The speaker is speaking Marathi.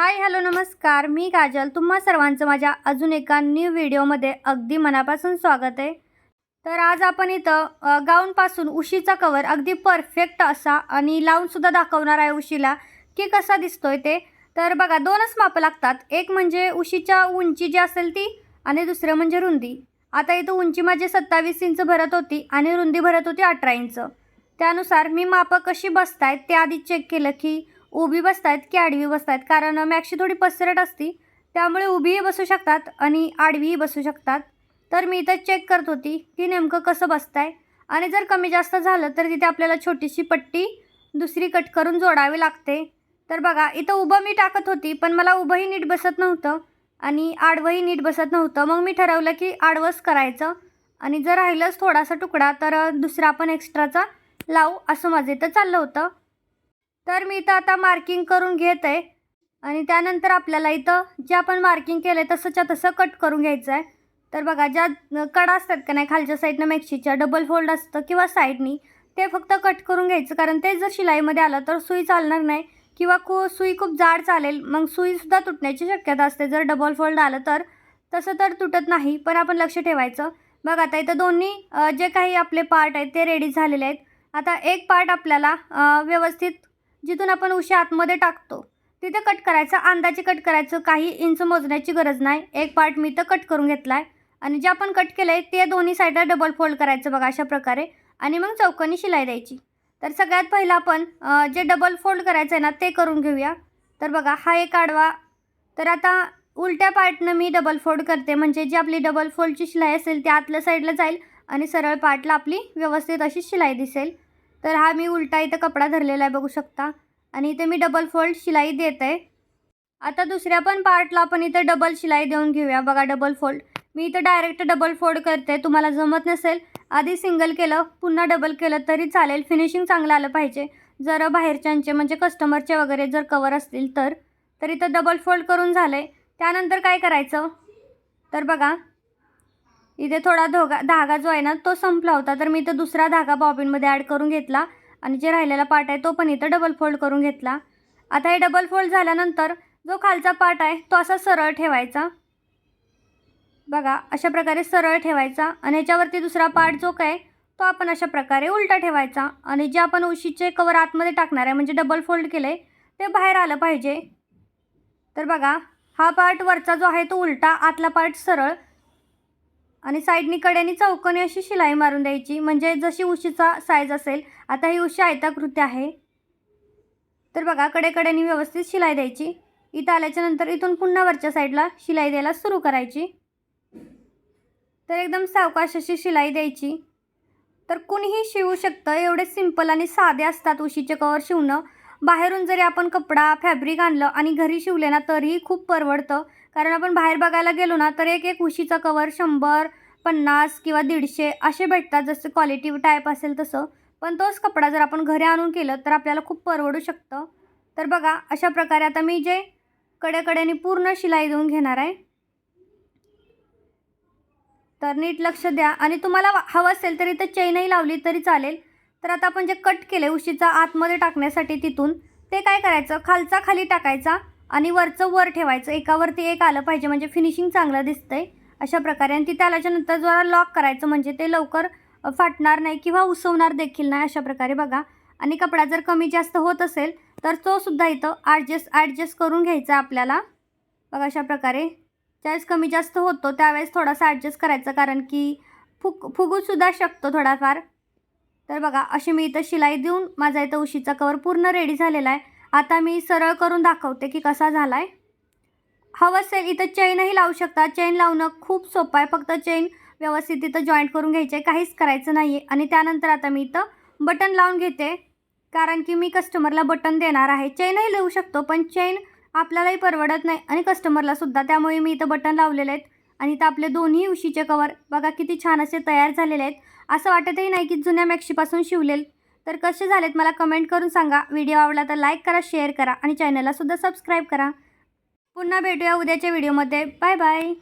हाय हॅलो नमस्कार. मी काजल. तुम्हा सर्वांचं माझ्या अजून एका न्यू व्हिडिओमध्ये अगदी मनापासून स्वागत आहे. तर आज आपण इथं गाऊनपासून उशीचा कवर अगदी परफेक्ट असा आणि लावूनसुद्धा दाखवणार आहे उशीला की कसा दिसतोय ते. तर बघा दोनच मापं लागतात. एक म्हणजे उशीच्या उंची जी असेल ती आणि दुसरं म्हणजे रुंदी. आता इथं उंची माझी सत्तावीस इंच भरत होती आणि रुंदी भरत होती अठरा इंच. त्यानुसार मी मापं कशी बसतायत ते आधी चेक केलं की उभी बसतायत की आडवी बसतायत. कारण मॅक्सी थोडी पसरट असती. त्यामुळे उभीही बसू शकतात आणि आडवीही बसू शकतात. तर मी इथं चेक करत होती की नेमकं कसं बसताय. आणि जर कमी जास्त झालं तर तिथे आपल्याला छोटीशी पट्टी दुसरी कट करून जोडावी लागते. तर बघा इथं उभं मी टाकत होती पण मला उभंही नीट बसत नव्हतं आणि आडवंही नीट बसत नव्हतं. मग मी ठरवलं की आडवंच करायचं. आणि जर राहिलंच थोडासा तुकडा तर दुसरा आपण एक्स्ट्राचा लावू असं माझं इथं चाललं होतं. तर मी इथं आता मार्किंग करून घेत आहे आणि त्यानंतर आपल्याला इथं जे आपण मार्किंग केलं आहे तसंच्या तसं कट करून घ्यायचं आहे. तर बघा ज्या कडा असतात का नाही खालच्या साईडनं मॅक्सीच्या डबल फोल्ड असतं किंवा साईडनी ते फक्त कट करून घ्यायचं. कारण ते जर शिलाईमध्ये आलं तर सुई चालणार नाही किंवा खू सुई खूप जाड चालेल. मग सुईसुद्धा तुटण्याची शक्यता असते. जर डबल फोल्ड आलं तर तसं तर तुटत नाही पण आपण लक्ष ठेवायचं. बघ आता इथं दोन्ही जे काही आपले पार्ट आहेत ते रेडी झालेले आहेत. आता एक पार्ट आपल्याला व्यवस्थित जिथून आपण उशी आतमध्ये टाकतो. तिथे कट करायचं अंदाजे कट करायचं काही इंच मोजण्याची गरज नाही. एक पार्ट मी तर कट करून घेतला आहे आणि जे आपण कट केलं आहे ते दोन्ही साईडला डबल फोल्ड करायचं बघा अशा प्रकारे. आणि मग चौकोनी शिलाई द्यायची. तर सगळ्यात पहिलं आपण जे डबल फोल्ड करायचं आहे ना ते करून घेऊया. तर बघा हा एक आडवा. तर आता उलट्या पार्टनं मी डबल फोल्ड करते. म्हणजे जी आपली डबल फोल्डची शिलाई असेल ती आतल्या साईडला जाईल आणि सरळ पार्टला आपली व्यवस्थित अशी शिलाई दिसेल. तर हा मी उलटा इथं कपडा धरलेला आहे बघू शकता. आणि इथे मी डबल फोल्ड शिलाई देत. आहे आता दुसऱ्या पण पार्टला आपण इथं डबल शिलाई देऊन घेऊया. बघा डबल फोल्ड मी इथं डायरेक्ट डबल फोल्ड करते. तुम्हाला जमत नसेल आधी सिंगल केलं पुन्हा डबल केलं तरी चालेल. फिनिशिंग चांगलं आलं पाहिजे. जर बाहेरच्यांचे म्हणजे कस्टमरचे वगैरे जर कवर असतील तर. तर इथं डबल फोल्ड करून झालं आहे त्यानंतर काय करायचं? तर बघा इथे थोडा धोगा धागा जो आहे ना तो संपला होता. तर मी इथं दुसरा धागा बॉबिनमध्ये ॲड करून घेतला. आणि जे राहिलेला पार्ट आहे तो पण इथं डबल फोल्ड करून घेतला. आता हे डबल फोल्ड झाल्यानंतर जो खालचा पार्ट आहे तो असा सरळ ठेवायचा. बघा अशा प्रकारे सरळ ठेवायचा. आणि ह्याच्यावरती दुसरा पार्ट जो काय तो आपण अशा प्रकारे उलटा ठेवायचा. आणि जे आपण उशीचे कवर आतमध्ये टाकणार आहे म्हणजे डबल फोल्ड केलं आहे ते बाहेर आलं पाहिजे. तर बघा हा पार्ट वरचा जो आहे तो उलटा आतला पार्ट सरळ. आणि साईडनी कड्यानी चौकोनी अशी शिलाई मारून द्यायची. म्हणजे जशी उशीचा साईज असेल आता ही उशी आयताकृती आहे. तर बघा कडेकड्यानी व्यवस्थित शिलाई द्यायची. इथं आल्याच्यानंतर इथून पुन्हा वरच्या साईडला शिलाई द्यायला सुरू करायची. तर एकदम सावकाश अशी शिलाई द्यायची. तर कुणीही शिवू शकतं एवढे सिंपल आणि साधे असतात उशीचे कवर शिवणं. बाहेरून जरी आपण कपडा फॅब्रिक आणलं आणि घरी शिवले ना तरीही खूप परवडतं. कारण आपण बाहेर बघायला गेलो ना तर एक एक उशीचा कवर शंभर पन्नास किंवा दीडशे असे भेटतात. जसं क्वालिटी टाईप असेल तसं. पण तोच कपडा जर आपण घरी आणून केलं तर आपल्याला खूप परवडू शकतं. तर बघा अशा प्रकारे आता मी जे कडेकडेने पूर्ण शिलाई देऊन घेणार आहे. तर नीट लक्ष द्या. आणि तुम्हाला हवं असेल तर इथं चेनही लावली तरी चालेल. तर आता आपण जे कट केले उशीचा आतमध्ये टाकण्यासाठी तिथून ते काय करायचं? खालचा खाली टाकायचा. आणि वरचं वर ठेवायचं. एकावरती एक आलं पाहिजे. म्हणजे फिनिशिंग चांगलं दिसतंय अशा प्रकारे. आणि तिथे आल्याच्यानंतर जरा लॉक करायचं म्हणजे ते लवकर फाटणार नाही किंवा उसवणार देखील नाही अशा प्रकारे बघा. आणि कपडा जर कमी जास्त होत असेल तर तो सुद्धा इथं ॲडजस्ट ॲडजस्ट करून घ्यायचा आपल्याला. बघा अशा प्रकारे. ज्यावेळेस कमी जास्त होतो त्यावेळेस थोडासा ॲडजस्ट करायचा. कारण की फुग फुगूसुद्धा शकतो थोडाफार. तर बघा अशी मी इथं शिलाई देऊन माझा इथं उशीचा कवर पूर्ण रेडी झालेला आहे. आता मी सरळ करून दाखवते की कसा झाला आहे हवं असेल इथं चेनही लावू शकता. चेन लावणं खूप सोपं आहे. फक्त चेन व्यवस्थित इथं जॉईंट करून घ्यायचे. आहे काहीच करायचं नाही आहे आणि त्यानंतर आता मी इथं बटन लावून घेते. कारण की मी कस्टमरला बटन देणार आहे. चेनही लावू शकतो पण चेन आपल्यालाही परवडत नाही आणि कस्टमरला सुद्धा. त्यामुळे मी इथं बटन लावलेले आहेत. आणि इथं आपले दोन्ही उशीचे कवर बघा किती छान असे तयार झालेले आहेत. असं वाटतही नाही की जुन्या मॅक्शीपासून शिवलेल. तर कसे झालेत मला कमेंट करून सांगा. व्हिडिओ आवडला तर लाईक करा शेअर करा आणि चॅनलला सुद्धा सबस्क्राईब करा. पुन्हा भेटूया उद्याच्या व्हिडिओमध्ये बाय बाय